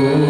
음.